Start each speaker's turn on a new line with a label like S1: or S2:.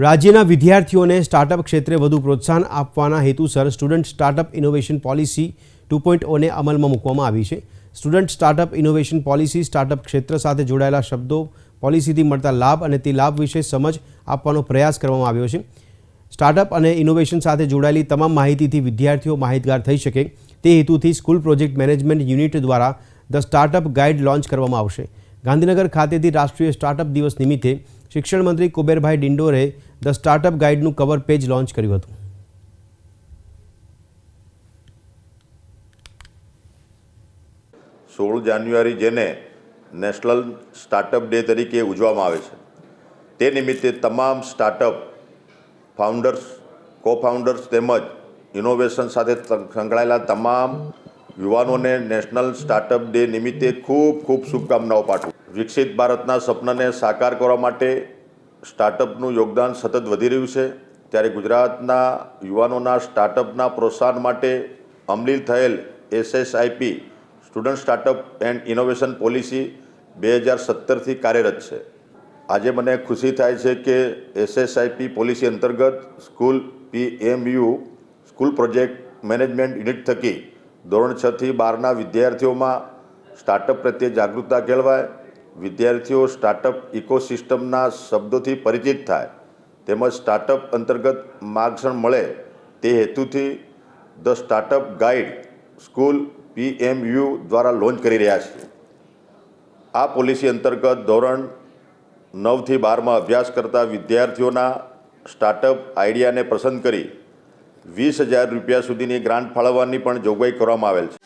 S1: રાજ્યના વિદ્યાર્થીઓને સ્ટાર્ટઅપ ક્ષેત્રે વધુ પ્રોત્સાહન આપવાના હેતુસર student startup innovation policy two point ઓને અમલમાં મૂકવામાં આવી છે. Student startup innovation policy startup ક્ષેત્ર સાથે જોડાયેલા શબ્દો પોલિસીથી મળતા લાભ અને તે લાભ વિશે સમજ આપવાનો પ્રયાસ કરવામાં આવ્યો છે. સ્ટાર્ટઅપ અને ઇનોવેશન સાથે જોડાયેલી તમામ માહિતીથી વિદ્યાર્થીઓ માહિતગાર થઈ શકે. તે હેતુથી સ્કૂલ પ્રોજેક્ટ મેનેજમેન્ટ યુનિટ દ્વારા ધ સ્ટાર્ટઅપ ગાઈડ લોન્ચ કરવામાં આવશે. ગાંધીનગર ખાતેથી રાષ્ટ્રીય સ્ટાર્ટઅપ દિવસ નિમિત્તે શિક્ષણ મંત્રી કુબેરભાઈ ડિંડોરે ધ સ્ટાર્ટઅપ ગાઈડનું કવર પેજ લોન્ચ કર્યું હતું.
S2: સોળ જાન્યુઆરી જેને નેશનલ સ્ટાર્ટઅપ ડે તરીકે ઉજવવામાં આવે છે. તે નિમિત્તે તમામ સ્ટાર્ટઅપ ફાઉન્ડર્સ કો ફાઉન્ડર્સ તેમજ ઇનોવેશન સાથે સંકળાયેલા તમામ યુવાનોને નેશનલ સ્ટાર્ટઅપ ડે નિમિત્તે ખૂબ ખૂબ શુભકામનાઓ પાઠવું. વિકસિત ભારતના સપનાને સાકાર કરવા માટે સ્ટાર્ટઅપનું યોગદાન સતત વધી રહ્યું છે. ત્યારે ગુજરાતના યુવાનોના સ્ટાર્ટઅપના પ્રોત્સાહન માટે અમલીલ થયેલ SSIP, student startup and innovation policy બે હજાર સત્તરથી કાર્યરત છે. આજે મને ખુશી થાય છે કે એસએસઆઈપી પોલિસી અંતર્ગત school PMU, school project management unit થકી ધોરણ છથી બારના વિદ્યાર્થીઓમાં સ્ટાર્ટઅપ પ્રત્યે જાગૃતતા કેળવાય. વિદ્યાર્થીઓ સ્ટાર્ટઅપ ઇકોસિસ્ટમના શબ્દોથી પરિચિત થાય, તેમજ સ્ટાર્ટઅપ અંતર્ગત માર્ગદર્શન મળે, તે હેતુથી the startup guide school PMU દ્વારા લોન્ચ કરી રહ્યા છે આ પોલિસી અંતર્ગત ધોરણ નવથી બારમાં અભ્યાસ કરતા વિદ્યાર્થીઓના સ્ટાર્ટઅપ આઈડિયાને પસંદ કરી વીસ હજાર રૂપિયા સુધીની ગ્રાન્ટ ફાળવવાની પણ જોગવાઈ કરવામાં આવેલ છે.